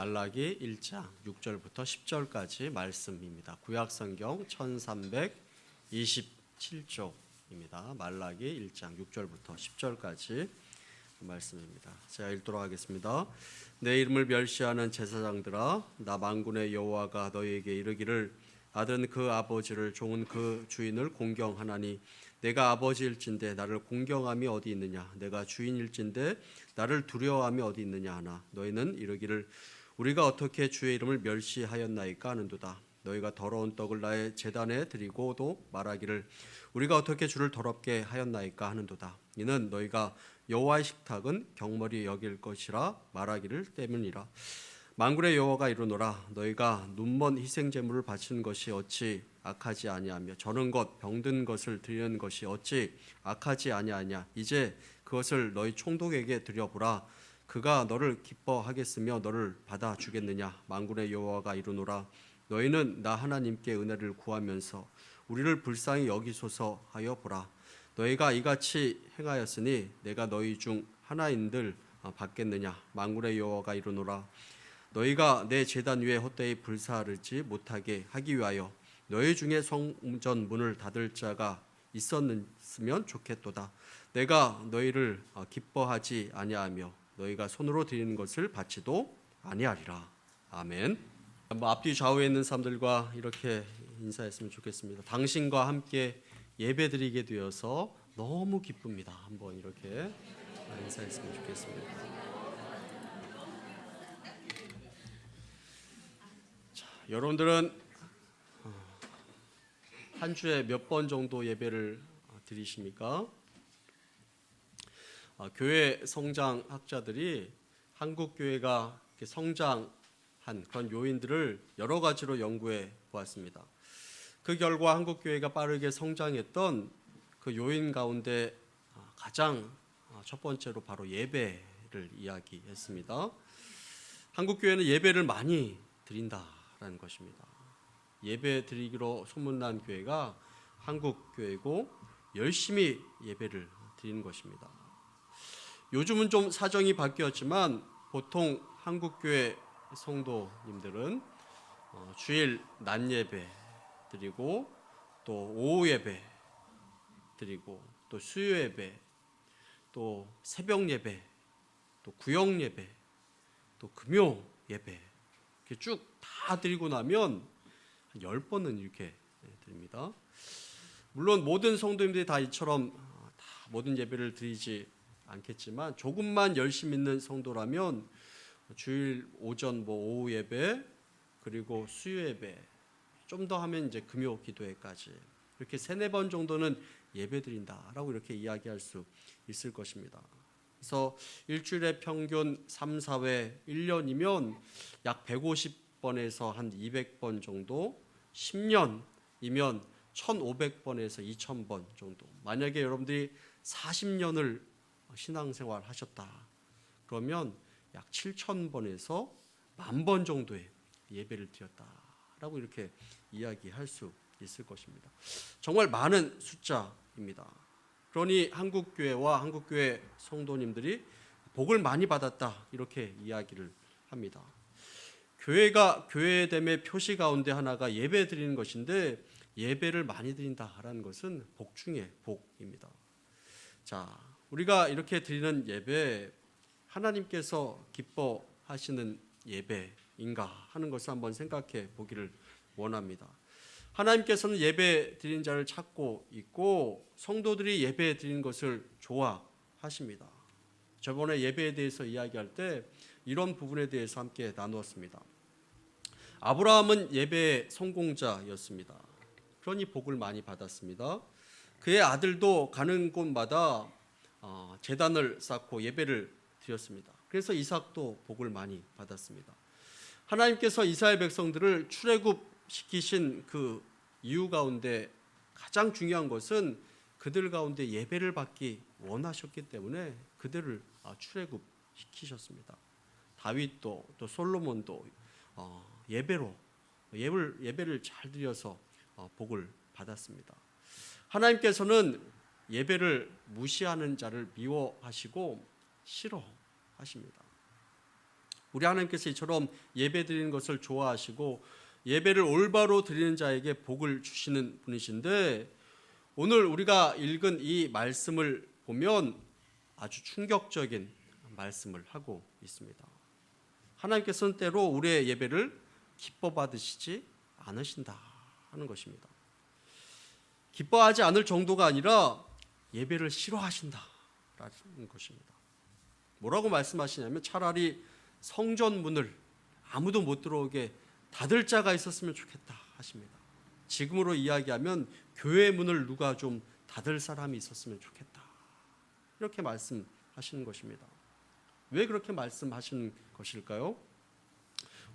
말라기 1장 6절부터 10절까지 말씀입니다. 구약 성경 1327쪽입니다. 말라기 1장 6절부터 10절까지 말씀입니다. 제가 읽도록 하겠습니다. 내 이름을 멸시하는 제사장들아 나 만군의 여호와가 너희에게 이르기를 아들은 그 아버지를 종은 그 주인을 공경하나니 내가 아버지일진데 나를 공경함이 어디 있느냐 내가 주인일진데 나를 두려워함이 어디 있느냐 하나 너희는 이르기를 우리가 어떻게 주의 이름을 멸시하였나이까 하는도다. 너희가 더러운 떡을 나의 제단에 드리고도 말하기를 우리가 어떻게 주를 더럽게 하였나이까 하는도다. 이는 너희가 여호와의 식탁은 경머리 여길 것이라 말하기를 때문이라. 만군의 여호와가 이르노라. 너희가 눈먼 희생 제물을 바치는 것이 어찌 악하지 아니하며 저는 것 병든 것을 드리는 것이 어찌 악하지 아니하냐. 이제 그것을 너희 총독에게 드려보라 그가 너를 기뻐하겠으며 너를 받아 주겠느냐? 만군의 여호와가 이르노라. 너희는 나 하나님께 은혜를 구하면서 우리를 불쌍히 여기소서 하여 보라. 너희가 이같이 행하였으니 내가 너희 중 하나인들 받겠느냐? 만군의 여호와가 이르노라. 너희가 내 제단 위에 헛되이 불사르지 못하게 하기 위하여 너희 중에 성전 문을 닫을 자가 있었으면 좋겠도다. 내가 너희를 어, 기뻐하지 아니하며 너희가 손으로 드리는 것을 받지도 아니하리라. 아멘. 뭐 앞뒤 좌우에 있는 사람들과 이렇게 인사했으면 좋겠습니다. 당신과 함께 예배드리게 되어서 너무 기쁩니다. 한번 이렇게 인사했으면 좋겠습니다. 여러분들은 어, 한 주에 몇 번 정도 예배를 드리십니까? 어, 교회 성장 학자들이 한국 교회가 성장한 그런 요인들을 여러 가지로 연구해 보았습니다. 그 결과 한국 교회가 빠르게 성장했던 그 요인 가운데 어, 가장 첫 번째로 바로 예배를 이야기했습니다. 한국 교회는 예배를 많이 드린다. 라는 것입니다. 예배 드리기로 소문난 교회가 한국 교회고 열심히 예배를 드리는 것입니다. 요즘은 좀 사정이 바뀌었지만 보통 한국 교회 성도님들은 어, 주일 낮 예배 드리고 또 오후 예배 드리고 또 수요 예배 또 새벽 예배 또 구역 예배 또 금요 예배 이렇게 쭉 다 드리고 나면 한 10번은 이렇게 드립니다. 물론 모든 성도님들이 다 이처럼 다 모든 예배를 드리지 않겠지만 조금만 열심 있는 성도라면 주일 오전 뭐 오후 예배 그리고 수요 예배 좀 더 하면 이제 금요 기도회까지 이렇게 세네 번 정도는 예배 드린다라고 이렇게 이야기할 수 있을 것입니다. 그래서 일주일에 평균 3, 4회 1년이면 약 150번에서 한 200번 정도 10년이면 1,500번에서 2,000번 정도. 만약에 여러분들이 40년을 신앙생활 하셨다. 그러면 약 7,000번에서 만 번 정도의 예배를 드렸다라고 이렇게 이야기할 수 있을 것입니다. 정말 많은 숫자입니다. 그러니 한국 교회와 한국 교회 성도님들이 복을 많이 받았다 이렇게 이야기를 합니다. 교회가 교회됨의 표시 가운데 하나가 예배 드리는 것인데 예배를 많이 드린다라는 것은 복 중의 복입니다. 자, 우리가 이렇게 드리는 예배 하나님께서 기뻐하시는 예배인가 하는 것을 한번 생각해 보기를 원합니다. 하나님께서는 예배 드리는 자를 찾고 있고 성도들이 예배 드리는 것을 좋아하십니다. 저번에 예배에 대해서 이야기할 때 이런 부분에 대해서 함께 나누었습니다. 아브라함은 예배 성공자였습니다. 그러니 복을 많이 받았습니다. 그의 아들도 가는 곳마다 어, 재단을 쌓고 예배를 드렸습니다. 그래서 이삭도 복을 많이 받았습니다. 하나님께서 이스라엘 백성들을 출애굽 시키신 그 이유 가운데 가장 중요한 것은 그들 가운데 예배를 받기 원하셨기 때문에 그들을 아, 출애굽 시키셨습니다. 다윗도 또 솔로몬도 어, 예배로 예배를, 잘 드려서 어, 복을 받았습니다. 하나님께서는 예배를 무시하는 자를 미워하시고 싫어하십니다. 우리 하나님께서 이처럼 예배 드리는 것을 좋아하시고 예배를 올바로 드리는 자에게 복을 주시는 분이신데 오늘 우리가 읽은 이 말씀을 보면 아주 충격적인 말씀을 하고 있습니다. 하나님께서는 때로 우리의 예배를 기뻐 받으시지 않으신다 하는 것입니다. 기뻐하지 않을 정도가 아니라 예배를 싫어하신다라는 것입니다. 뭐라고 말씀하시냐면 차라리 성전 문을 아무도 못 들어오게 닫을 자가 있었으면 좋겠다 하십니다. 지금으로 이야기하면 교회 문을 누가 좀 닫을 사람이 있었으면 좋겠다. 이렇게 말씀하시는 것입니다. 왜 그렇게 말씀하시는 것일까요?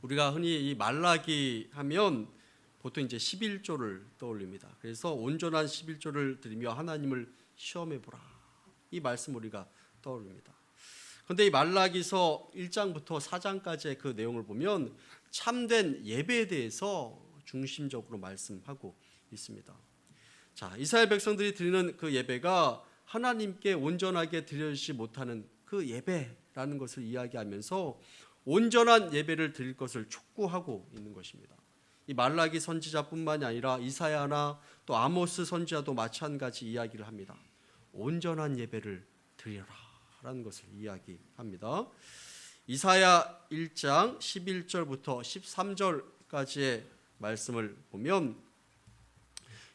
우리가 흔히 이 말라기 하면 보통 이제 11조를 떠올립니다. 그래서 온전한 11조를 드리며 하나님을 시험해 보라. 이 말씀 우리가 떠올립니다. 그런데 이 말라기서 1장부터 4장까지의 그 내용을 보면 참된 예배에 대해서 중심적으로 말씀하고 있습니다. 자, 이스라엘 백성들이 드리는 그 예배가 하나님께 온전하게 드려지지 못하는 그 예배라는 것을 이야기하면서 온전한 예배를 드릴 것을 촉구하고 있는 것입니다. 이 말라기 선지자뿐만이 아니라 이사야나 또 아모스 선지자도 마찬가지 이야기를 합니다. 온전한 예배를 드리라라는 것을 이야기합니다. 이사야 1장 11절부터 13절까지의 말씀을 보면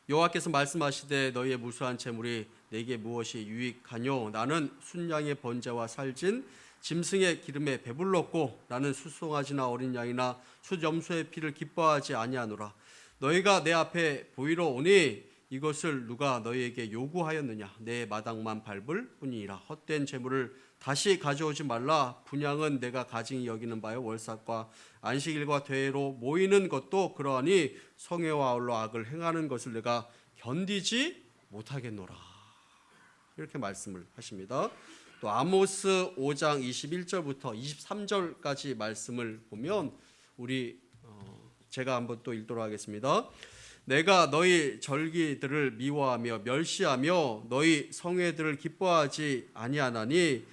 여호와께서 말씀하시되 너희의 무수한 재물이 내게 무엇이 유익하뇨 나는 순양의 번제와 살진 짐승의 기름에 배불렀고 나는 수송아지나 어린 양이나 숫염소의 피를 기뻐하지 아니하노라. 너희가 내 앞에 보이러 오니 이것을 누가 너희에게 요구하였느냐? 내 마당만 밟을 뿐이니라. 헛된 재물을 다시 가져오지 말라. 분양은 내가 가증히 여기는 바요 월삭과 안식일과 대회로 모이는 것도 그러하니 성회와 아울러 악을 행하는 것을 내가 견디지 못하겠노라. 이렇게 말씀을 하십니다. 또 아모스 5장 21절부터 23절까지 말씀을 보면 우리 어, 제가 한번 또 읽도록 하겠습니다. 내가 너희 절기들을 미워하며 멸시하며 너희 성회들을 기뻐하지 아니하나니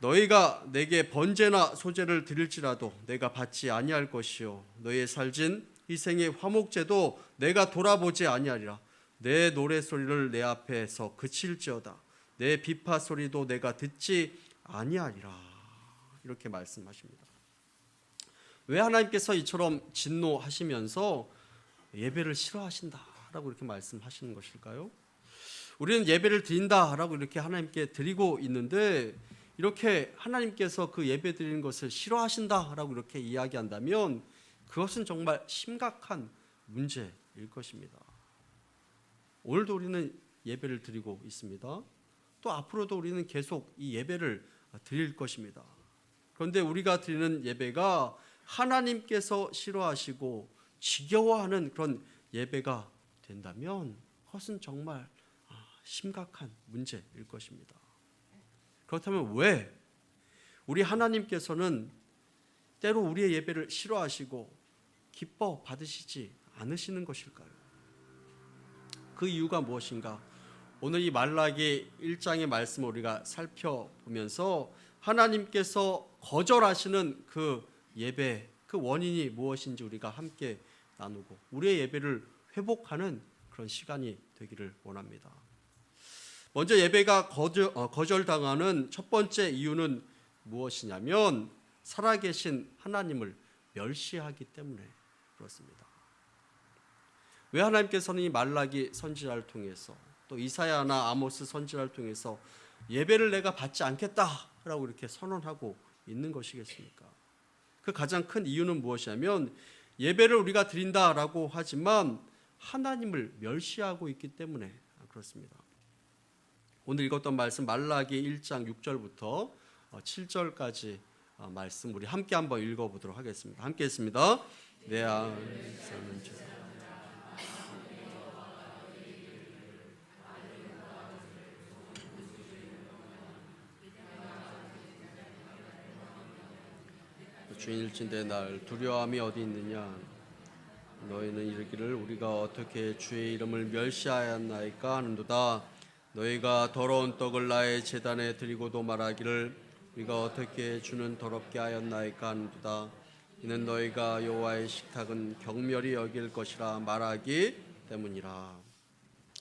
너희가 내게 번제나 소제를 드릴지라도 내가 받지 아니할 것이요. 너희의 살진 희생의 화목제도 내가 돌아보지 아니하리라. 내 노래 소리를 내 앞에서 그칠지어다 내 비파 소리도 내가 듣지 아니하리라 이렇게 말씀하십니다. 왜 하나님께서 이처럼 진노하시면서 예배를 싫어하신다라고 이렇게 말씀하시는 것일까요? 우리는 예배를 드린다라고 이렇게 하나님께 드리고 있는데 이렇게 하나님께서 그 예배 드리는 것을 싫어하신다라고 이렇게 이야기한다면 그것은 정말 심각한 문제일 것입니다. 오늘도 우리는 예배를 드리고 있습니다. 또 앞으로도 우리는 계속 이 예배를 드릴 것입니다. 그런데 우리가 드리는 예배가 하나님께서 싫어하시고 지겨워하는 그런 예배가 된다면 그것은 정말 심각한 문제일 것입니다. 그렇다면 왜 우리 하나님께서는 때로 우리의 예배를 싫어하시고 기뻐 받으시지 않으시는 것일까요? 그 이유가 무엇인가? 오늘 이 말라기 1장의 말씀을 우리가 살펴보면서 하나님께서 거절하시는 그 예배 그 원인이 무엇인지 우리가 함께 나누고 우리의 예배를 회복하는 그런 시간이 되기를 원합니다. 먼저 예배가 거절, 어, 거절당하는 첫 번째 이유는 무엇이냐면 살아계신 하나님을 멸시하기 때문에 그렇습니다. 왜 하나님께서는 이 말라기 선지자를 통해서 또 이사야나 아모스 선지자를 통해서 예배를 내가 받지 않겠다라고 이렇게 선언하고 있는 것이겠습니까? 그 가장 큰 이유는 무엇이냐면 예배를 우리가 드린다라고 하지만 하나님을 멸시하고 있기 때문에 그렇습니다. 오늘 읽었던 말씀 말라기 1장 6절부터 7절까지 어, 말씀 우리 함께 한번 읽어보도록 하겠습니다. 함께 했습니다. 내 안에서는 죄 주인일진데 날 두려움이 어디 있느냐? 너희는 이르기를 우리가 어떻게 주의 이름을 멸시하였나이까 하는도다. 너희가 더러운 떡을 나의 제단에 드리고도 말하기를 우리가 어떻게 주는 더럽게 하였나이까 한도다. 이는 너희가 여호와의 식탁은 경멸히 여길 것이라 말하기 때문이라.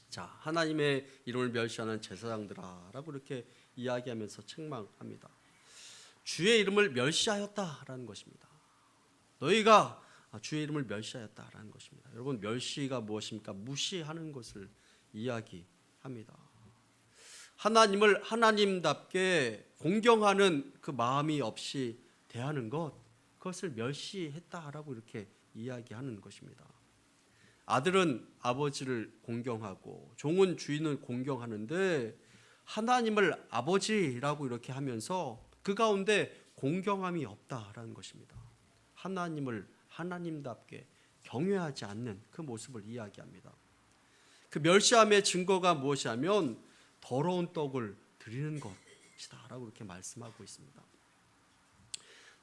자 하나님의 이름을 멸시하는 제사장들아라고 이렇게 이야기하면서 책망합니다 주의 이름을 멸시하였다라는 것입니다. 너희가 주의 이름을 멸시하였다라는 것입니다. 여러분 멸시가 무엇입니까? 무시하는 것을 이야기합니다. 하나님을 하나님답게 공경하는 그 마음이 없이 대하는 것 그것을 멸시했다라고 이렇게 이야기하는 것입니다. 아들은 아버지를 공경하고 종은 주인을 공경하는데 하나님을 아버지라고 이렇게 하면서 그 가운데 공경함이 없다라는 것입니다. 하나님을 하나님답게 경외하지 않는 그 모습을 이야기합니다. 그 멸시함의 증거가 무엇이냐면 더러운 떡을 드리는 것이다라고 이렇게 말씀하고 있습니다.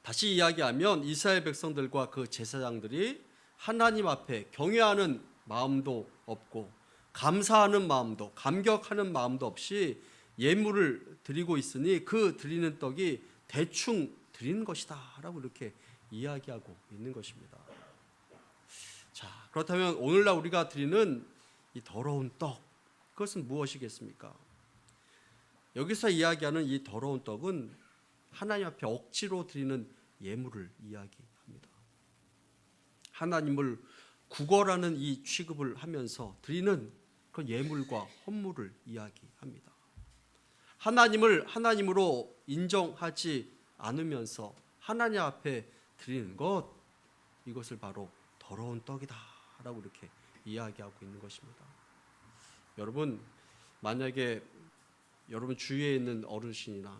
다시 이야기하면 이스라엘 백성들과 그 제사장들이 하나님 앞에 경외하는 마음도 없고 감사하는 마음도 감격하는 마음도 없이 예물을 드리고 있으니 그 드리는 떡이 대충 드리는 것이다라고 이렇게 이야기하고 있는 것입니다. 자, 그렇다면 오늘날 우리가 드리는 이 더러운 떡 그것은 무엇이겠습니까? 여기서 이야기하는 이 더러운 떡은 하나님 앞에 억지로 드리는 예물을 이야기합니다. 하나님을 구걸하는 이 취급을 하면서 드리는 그 예물과 헌물을 이야기합니다. 하나님을 하나님으로 인정하지 않으면서 하나님 앞에 드리는 것 이것을 바로 더러운 떡이다라고 이렇게 이야기하고 있는 것입니다. 여러분 만약에 여러분 주위에 있는 어르신이나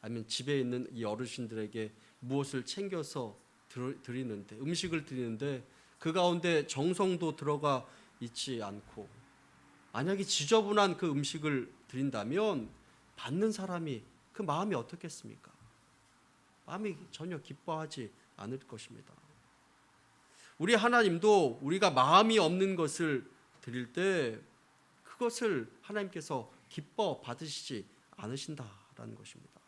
아니면 집에 있는 이 어르신들에게 무엇을 챙겨서 드리는데 음식을 드리는데 그 가운데 정성도 들어가 있지 않고 만약에 지저분한 그 음식을 드린다면 받는 사람이 그 마음이 어떻겠습니까? 마음이 전혀 기뻐하지 않을 것입니다. 우리 하나님도 우리가 마음이 없는 것을 드릴 때 그것을 하나님께서 기뻐 받으시지 않으신다라는 것입니다.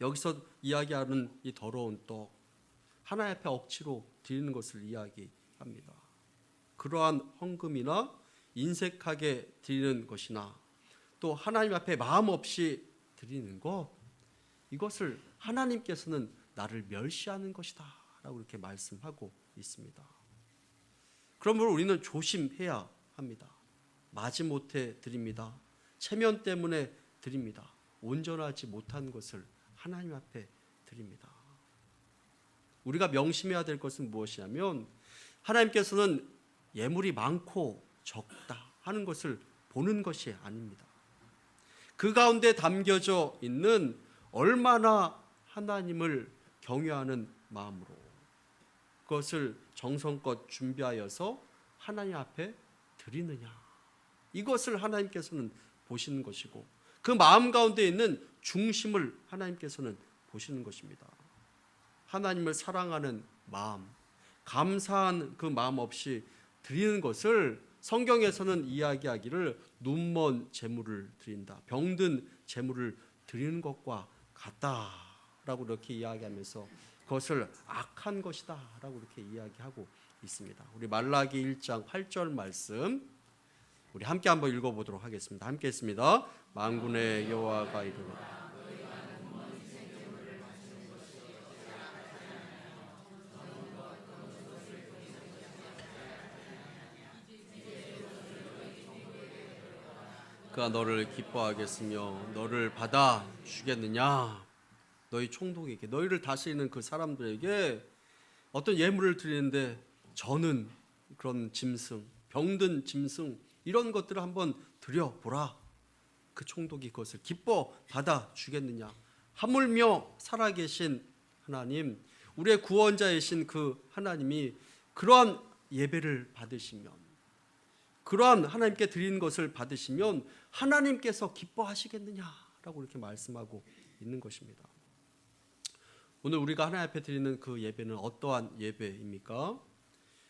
여기서 이야기하는 이 더러운 떡 하나님 앞에 억지로 드리는 것을 이야기합니다. 그러한 헌금이나 인색하게 드리는 것이나 또 하나님 앞에 마음 없이 드리는 것 이것을 하나님께서는 나를 멸시하는 것이다라고 이렇게 말씀하고 있습니다. 그러므로 우리는 조심해야 합니다. 마지못해 드립니다. 체면 때문에 드립니다. 온전하지 못한 것을 하나님 앞에 드립니다. 우리가 명심해야 될 것은 무엇이냐면 하나님께서는 예물이 많고 적다 하는 것을 보는 것이 아닙니다. 그 가운데 담겨져 있는 얼마나 하나님을 경외하는 마음으로 그것을 정성껏 준비하여서 하나님 앞에 드리느냐. 이것을 하나님께서는 보시는 것이고 그 마음 가운데 있는 중심을 하나님께서는 보시는 것입니다. 하나님을 사랑하는 마음, 감사한 그 마음 없이 드리는 것을 성경에서는 이야기하기를 눈먼 재물을 드린다. 병든 재물을 드리는 것과 같다라고 이렇게 이야기하면서 그것을 악한 것이다라고 이렇게 이야기하고 있습니다. 우리 말라기 1장 8절 말씀 우리 함께 한번 읽어 보도록 하겠습니다. 함께 했습니다. 만군의 여호와가 이르노라. 그가 너를 기뻐하겠으며 너를 받아 주겠느냐? 너희 총독에게 너희를 다스리는 그 사람들에게 어떤 예물을 드리는데 저는 그런 짐승, 병든 짐승 이런 것들을 한번 드려보라. 그 총독이 그것을 기뻐 받아 주겠느냐. 하물며 살아계신 하나님, 우리의 구원자이신 그 하나님이 그러한 예배를 받으시면, 그러한 하나님께 드리는 것을 받으시면 하나님께서 기뻐하시겠느냐라고 이렇게 말씀하고 있는 것입니다. 오늘 우리가 하나님 앞에 드리는 그 예배는 어떠한 예배입니까?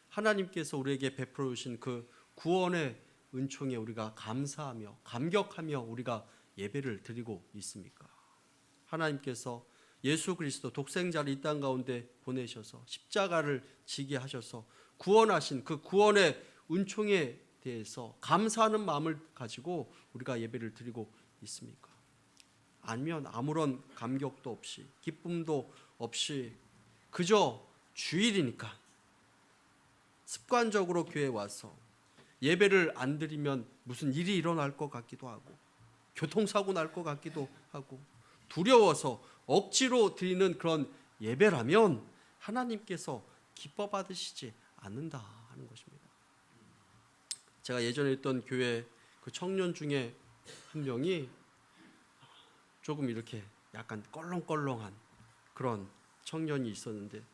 하나님께서 우리에게 베풀어 주신 그 구원의 은총에 우리가 감사하며 감격하며 우리가 예배를 드리고 있습니까? 하나님께서 예수 그리스도 독생자를 이 땅 가운데 보내셔서 십자가를 지게 하셔서 구원하신 그 구원의 은총에 대해서 감사하는 마음을 가지고 우리가 예배를 드리고 있습니까? 아니면 아무런 감격도 없이 기쁨도 없이 그저 주일이니까 습관적으로 교회 와서 예배를 안 드리면 무슨 일이 일어날 것 같기도 하고 교통사고 날 것 같기도 하고 두려워서 억지로 드리는 그런 예배라면 하나님께서 기뻐 받으시지 않는다 하는 것입니다. 제가 예전에 있던 교회 그 청년 중에 한 명이 조금 이렇게 약간 껄렁껄렁한 그런 청년이 있었는데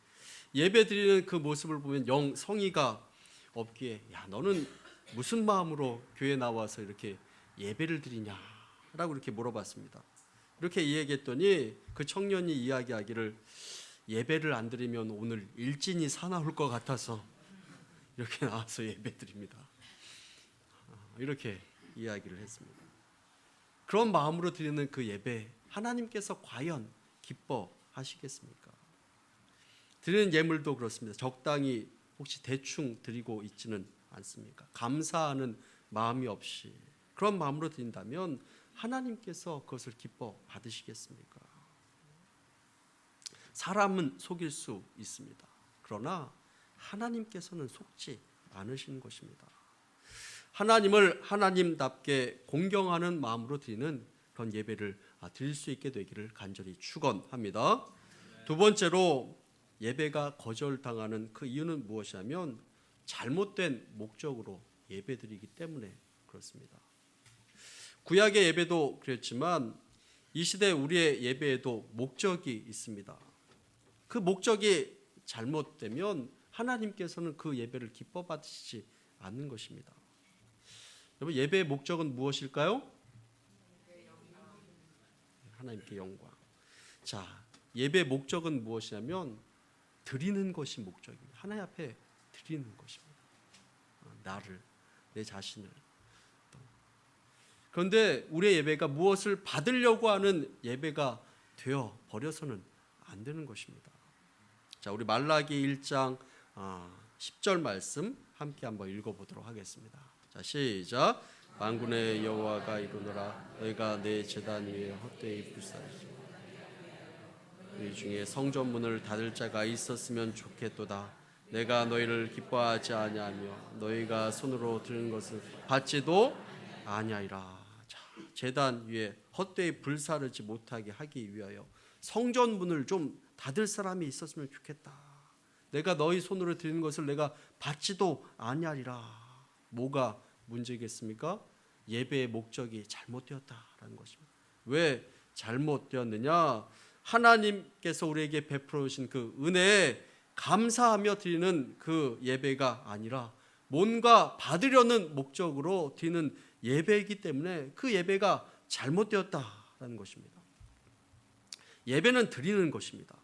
예배 드리는 그 모습을 보면 영 성의가 없기에 야 너는 무슨 마음으로 교회 나와서 이렇게 예배를 드리냐라고 이렇게 물어봤습니다. 이렇게 이야기했더니 그 청년이 이야기하기를 예배를 안 드리면 오늘 일진이 사나울 것 같아서 이렇게 나와서 예배 드립니다. 아, 이렇게 이야기를 했습니다. 그런 마음으로 드리는 그 예배 하나님께서 과연 기뻐하시겠습니까? 드리는 예물도 그렇습니다. 적당히 혹시 대충 드리고 있지는 않습니까? 감사하는 마음이 없이 그런 마음으로 드린다면 하나님께서 그것을 기뻐 받으시겠습니까? 사람은 속일 수 있습니다. 그러나 하나님께서는 속지 않으신 것입니다. 하나님을 하나님답게 공경하는 마음으로 드리는 그런 예배를 아, 드릴 수 있게 되기를 간절히 축원합니다. 두 번째로 예배가 거절당하는 그 이유는 무엇이냐면 잘못된 목적으로 예배드리기 때문에 그렇습니다. 구약의 예배도 그랬지만 이 시대 우리의 예배에도 목적이 있습니다. 그 목적이 잘못되면 하나님께서는 그 예배를 기뻐 받으시지 않는 것입니다. 여러분 예배의 목적은 무엇일까요? 하나님께 영광. 자, 예배 목적은 무엇이냐면 드리는 것이 목적입니다. 하나님 앞에 드리는 것입니다. 어, 나를 내 자신을 그런데 우리의 예배가 무엇을 받으려고 하는 예배가 되어 버려서는 안 되는 것입니다. 자, 우리 말라기 1장 10절 말씀 함께 한번 읽어 보도록 하겠습니다. 자, 시작. 만군의 여호와가 이르노라 너희가 내 제단 위에 헛되이 불사르지 너희 중에 성전 문을 닫을 자가 있었으면 좋겠도다. 내가 너희를 기뻐하지 아니하며 너희가 손으로 드는 것을 받지도 아니하리라. 자, 제단 위에 헛되이 불사르지 못하게 하기 위하여 성전 문을 좀 닫을 사람이 있었으면 좋겠다. 내가 너희 손으로 드리는 것을 내가 받지도 아니하리라. 뭐가 문제겠습니까? 예배의 목적이 잘못되었다라는 것입니다. 왜 잘못되었느냐? 하나님께서 우리에게 베풀어 주신 그 은혜에 감사하며 드리는 그 예배가 아니라 뭔가 받으려는 목적으로 드리는 예배이기 때문에 그 예배가 잘못되었다라는 것입니다. 예배는 드리는 것입니다.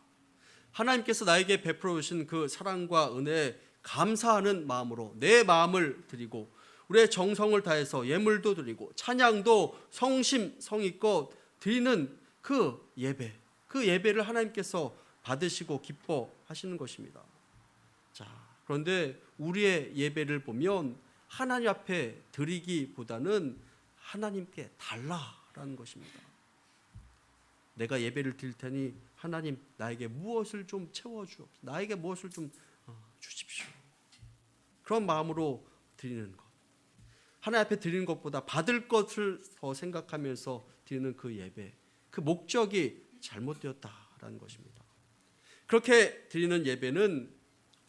하나님께서 나에게 베풀어 주신 그 사랑과 은혜에 감사하는 마음으로 내 마음을 드리고 우리의 정성을 다해서 예물도 드리고 찬양도 성심 성의껏 드리는 그 예배 그 예배를 하나님께서 받으시고 기뻐하시는 것입니다. 자, 그런데 우리의 예배를 보면 하나님 앞에 드리기보다는 하나님께 달라라는 것입니다. 내가 예배를 드릴 테니 하나님 나에게 무엇을 좀 채워 주옵소서. 나에게 무엇을 좀 어, 주십시오. 그런 마음으로 드리는 것. 하나님 앞에 드리는 것보다 받을 것을 더 생각하면서 드리는 그 예배. 그 목적이 잘못되었다라는 것입니다. 그렇게 드리는 예배는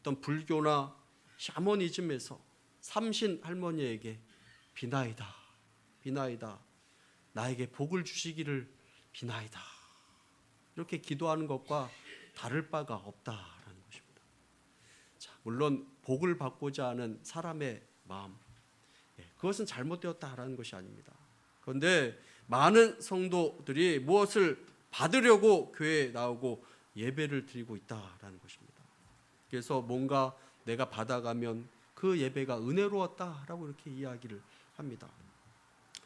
어떤 불교나 샤머니즘에서 삼신 할머니에게 비나이다, 비나이다, 나에게 복을 주시기를 비나이다. 이렇게 기도하는 것과 다를 바가 것입니다. 자, 물론 복을 받고자 하는 사람의 마음, 예, 그것은 잘못되었다라는 것이 아닙니다. 그런데 많은 성도들이 무엇을 받으려고 교회에 나오고 예배를 드리고 있다라는 것입니다. 그래서 뭔가 내가 받아가면 그 예배가 은혜로웠다라고 이렇게 이야기를 합니다.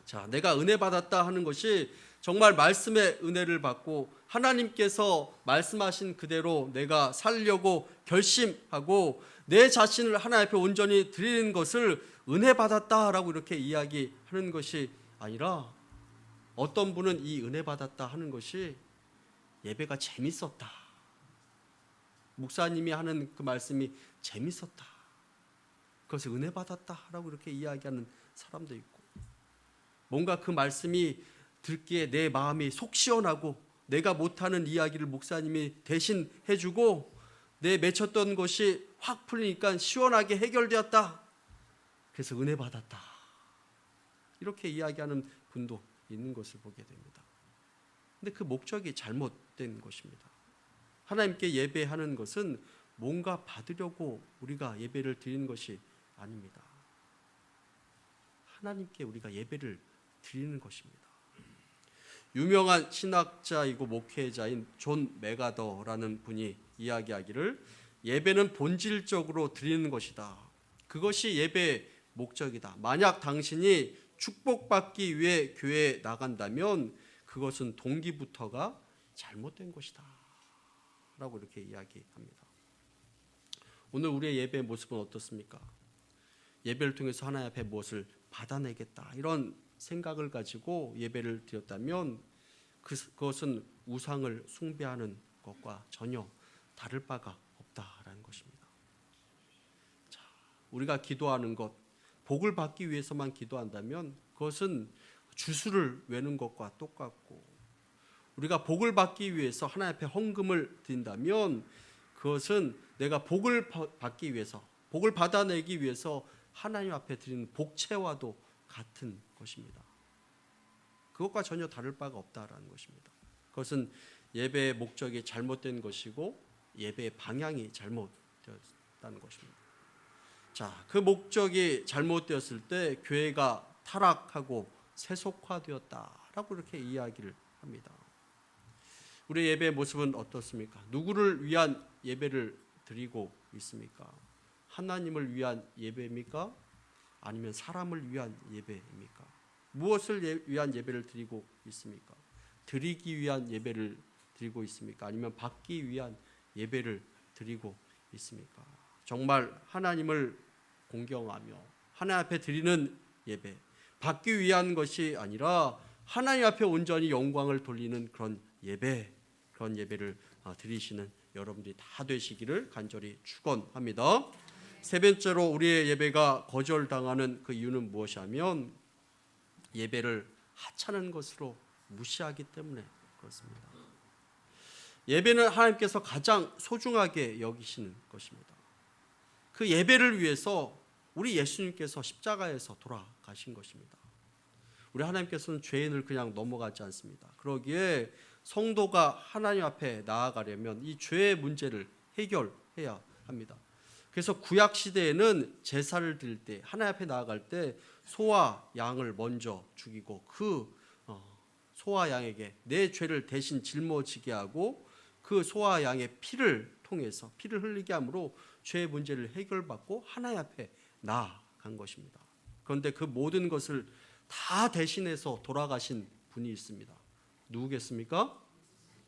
자, 내가 은혜 받았다 하는 것이 정말 말씀의 은혜를 받고 하나님께서 말씀하신 그대로 내가 살려고 결심하고 내 자신을 하나님 앞에 온전히 드리는 것을 은혜 받았다라고 이렇게 이야기하는 것이 아니라 어떤 분은 이 은혜 받았다 하는 것이 예배가 재밌었다. 목사님이 하는 그 말씀이 재밌었다. 그것을 은혜 받았다라고 이렇게 이야기하는 사람도 있고 뭔가 그 말씀이 듣기에 내 마음이 속 시원하고 내가 못하는 이야기를 목사님이 대신 해주고 내 맺혔던 것이 확 풀리니까 시원하게 해결되었다. 그래서 은혜 받았다. 이렇게 이야기하는 분도 있는 것을 보게 됩니다. 근데 그 목적이 잘못된 것입니다. 하나님께 예배하는 것은 뭔가 받으려고 우리가 예배를 드리는 것이 아닙니다. 하나님께 우리가 예배를 드리는 것입니다. 유명한 신학자이고 목회자인 존 메가더라는 분이 이야기하기를 예배는 본질적으로 드리는 것이다. 그것이 예배의 목적이다. 만약 당신이 축복받기 위해 교회에 나간다면 그것은 동기부터가 잘못된 것이다. 라고 이렇게 이야기합니다. 오늘 우리의 예배의 모습은 어떻습니까? 예배를 통해서 하나님 앞에 무엇을 받아내겠다. 이런 생각을 가지고 예배를 드렸다면 그- 그것은 우상을 숭배하는 것과 전혀 다를 바가 없다라는 것입니다. 자, 우리가 기도하는 것, 복을 받기 위해서만 기도한다면 그것은 주수를 외는 것과 똑같고 우리가 복을 받기 위해서 하나님 앞에 헌금을 드린다면 그것은 내가 복을 바- 받기 위해서 복을 받아내기 위해서 하나님 앞에 드리는 복채와도 같은 것입니다. 그것과 전혀 다를 바가 없다라는 것입니다. 그것은 예배의 목적이 잘못된 것이고 예배의 방향이 잘못되었다는 것입니다. 자, 그 목적이 잘못되었을 때 교회가 타락하고 세속화되었다라고 이렇게 이야기를 합니다. 우리 예배의 모습은 어떻습니까? 누구를 위한 예배를 드리고 있습니까? 하나님을 위한 예배입니까? 아니면 사람을 위한 예배입니까? 무엇을 예- 위한 예배를 드리고 있습니까? 드리기 위한 예배를 드리고 있습니까? 아니면 받기 위한 예배를 드리고 있습니까? 정말 하나님을 공경하며 하나님 앞에 드리는 예배, 받기 위한 것이 아니라 하나님 앞에 온전히 영광을 돌리는 그런 예배, 그런 예배를 아, 드리시는 여러분들이 다 되시기를 간절히 축원합니다. 세 번째로 우리의 예배가 거절당하는 그 이유는 무엇이냐면 예배를 하찮은 것으로 무시하기 때문에 그렇습니다. 예배는 하나님께서 가장 소중하게 여기시는 것입니다. 그 예배를 위해서 우리 예수님께서 십자가에서 돌아가신 것입니다. 우리 하나님께서는 죄인을 그냥 넘어가지 않습니다. 그러기에 성도가 하나님 앞에 나아가려면 이 죄의 문제를 해결해야 합니다. 그래서 구약 시대에는 제사를 드릴 때 하나님 앞에 나아갈 때 소와 양을 먼저 죽이고 그 어, 소와 양에게 내 죄를 대신 짊어지게 하고 그 소와 양의 피를 통해서 피를 흘리게 함으로 죄의 문제를 해결받고 하나님 앞에 나아간 것입니다. 그런데 그 모든 것을 다 대신해서 돌아가신 분이 있습니다. 누구겠습니까?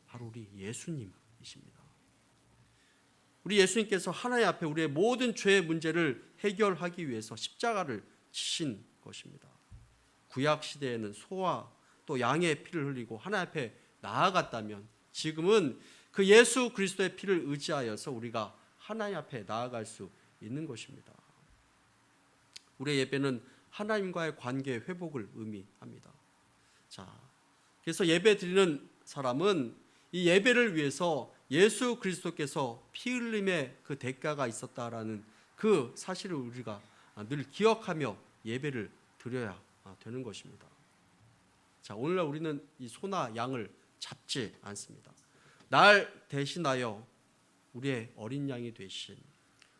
바로 우리 예수님이십니다. 우리 예수님께서 하나님 앞에 우리의 모든 죄의 문제를 해결하기 위해서 십자가를 지신 것입니다. 구약 시대에는 소와 또 양의 피를 흘리고 하나님 앞에 나아갔다면 지금은 그 예수 그리스도의 피를 의지하여서 우리가 하나님 앞에 나아갈 수 있는 것입니다. 우리의 예배는 하나님과의 관계 회복을 의미합니다. 자, 그래서 예배 드리는 사람은 이 예배를 위해서 예수 그리스도께서 피 흘림의 그 대가가 있었다라는 그 사실을 우리가 늘 기억하며 예배를 드려야 되는 것입니다. 자, 오늘날 우리는 이 소나 양을 잡지 않습니다. 날 대신하여 우리의 어린 양이 되신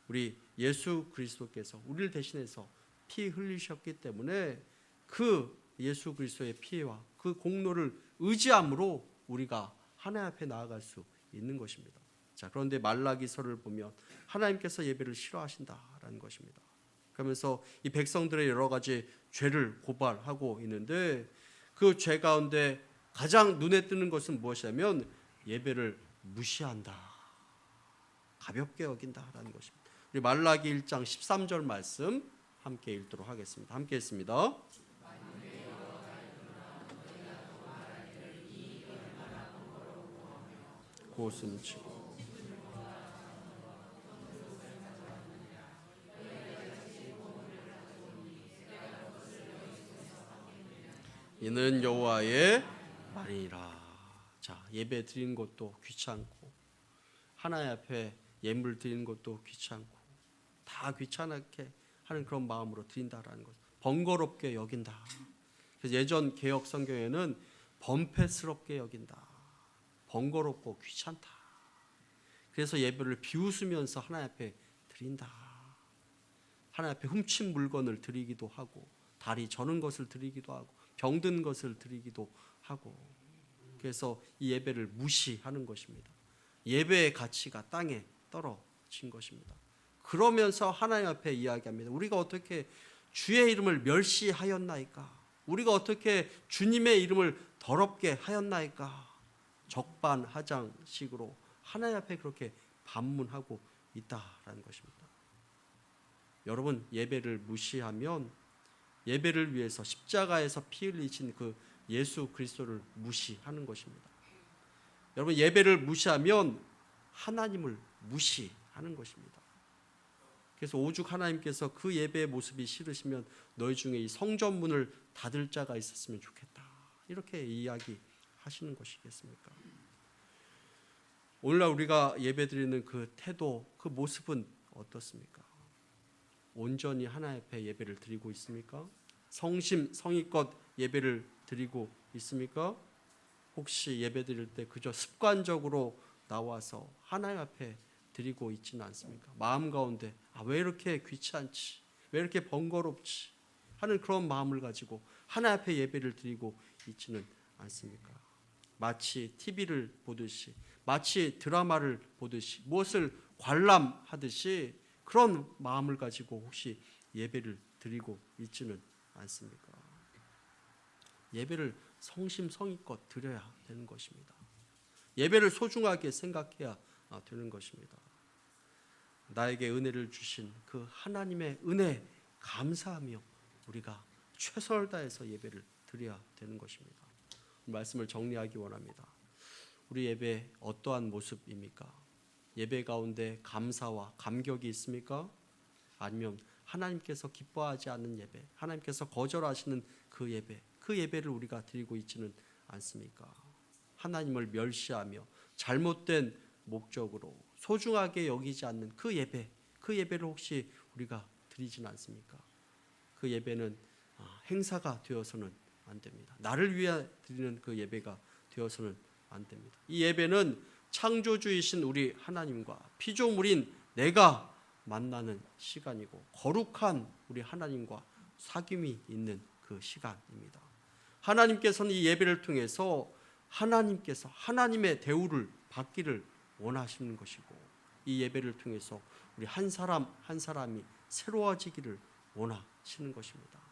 우리 예수 그리스도께서 우리를 대신해서 피 흘리셨기 때문에 그 예수 그리스도의 피와 그 공로를 의지함으로 우리가 하나님 앞에 나아갈 수 있는 것입니다. 자, 그런데 말라기서를 보면 하나님께서 예배를 싫어하신다라는 것입니다. 그러면서 이 백성들의 여러 가지 죄를 고발하고 있는데 그 죄 가운데 가장 눈에 뜨는 것은 무엇이냐면 예배를 무시한다. 가볍게 여긴다라는 것입니다. 우리 말라기 1장 13절 말씀 함께 읽도록 하겠습니다. 함께 했습니다. 고슴치고 이는 여호와의 말이라. 자 예배 드리는 것도 귀찮고 하나님 앞에 예물 드리는 것도 귀찮고 다 귀찮게 하는 그런 마음으로 드린다라는 것. 번거롭게 여긴다. 그래서 예전 개혁 성경에는 범패스럽게 여긴다. 번거롭고 귀찮다. 그래서 예배를 비웃으면서 하나님 앞에 드린다. 하나님 앞에 훔친 물건을 드리기도 하고 다리 저는 것을 드리기도 하고 병든 것을 드리기도 하고 그래서 이 예배를 무시하는 것입니다. 예배의 가치가 땅에 떨어진 것입니다. 그러면서 하나님 앞에 이야기합니다. 우리가 어떻게 주의 이름을 멸시하였나이까? 우리가 어떻게 주님의 이름을 더럽게 하였나이까? 적반하장식으로 하나님 앞에 그렇게 반문하고 있다라는 것입니다. 여러분 예배를 무시하면 예배를 위해서 십자가에서 피 흘리신 그 예수 그리스도를 무시하는 것입니다. 여러분 예배를 무시하면 하나님을 무시하는 것입니다. 그래서 오죽 하나님께서 그 예배의 모습이 싫으시면 너희 중에 이 성전 문을 닫을 자가 있었으면 좋겠다. 이렇게 이야기 하시는 것이겠습니까? 오늘날 우리가 예배드리는 그 태도, 그 모습은 어떻습니까? 온전히 하나님 앞에 예배를 드리고 있습니까? 성심 성의껏 예배를 드리고 있습니까? 혹시 예배 드릴 때 그저 습관적으로 나와서 하나님 앞에 드리고 있지는 않습니까? 마음 가운데 아, 왜 이렇게 귀찮지? 왜 이렇게 번거롭지? 하는 그런 마음을 가지고 하나님 앞에 예배를 드리고 있지는 않습니까? 마치 TV를 보듯이 마치 드라마를 보듯이 무엇을 관람하듯이 그런 마음을 가지고 혹시 예배를 드리고 있지는 않습니까? 예배를 성심성의껏 드려야 되는 것입니다. 예배를 소중하게 생각해야 되는 것입니다. 나에게 은혜를 주신 그 하나님의 은혜 감사하며 우리가 최선을 다해서 예배를 드려야 되는 것입니다. 말씀을 정리하기 원합니다. 우리 예배 어떠한 모습입니까? 예배 가운데 감사와 감격이 있습니까? 아니면 하나님께서 기뻐하지 않는 예배, 하나님께서 거절하시는 그 예배, 그 예배를 우리가 드리고 있지는 않습니까? 하나님을 멸시하며 잘못된 목적으로 소중하게 여기지 않는 그 예배, 그 예배를 혹시 우리가 드리지는 않습니까? 그 예배는 아, 행사가 되어서는 안 됩니다. 나를 위해 드리는 그 예배가 되어서는 안 됩니다. 이 예배는 창조주이신 우리 하나님과 피조물인 내가 만나는 시간이고 거룩한 우리 하나님과 사귐이 있는 그 시간입니다. 하나님께서는 이 예배를 통해서 하나님께서 하나님의 대우를 받기를 원하시는 것이고 이 예배를 통해서 우리 한 사람 한 사람이 새로워지기를 원하시는 것입니다.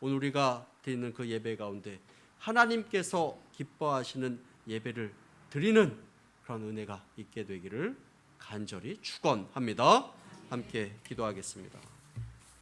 오늘 우리가 드리는 그 예배 가운데 하나님께서 기뻐하시는 예배를 드리는 그런 은혜가 있게 되기를 간절히 축원합니다. 함께 기도하겠습니다.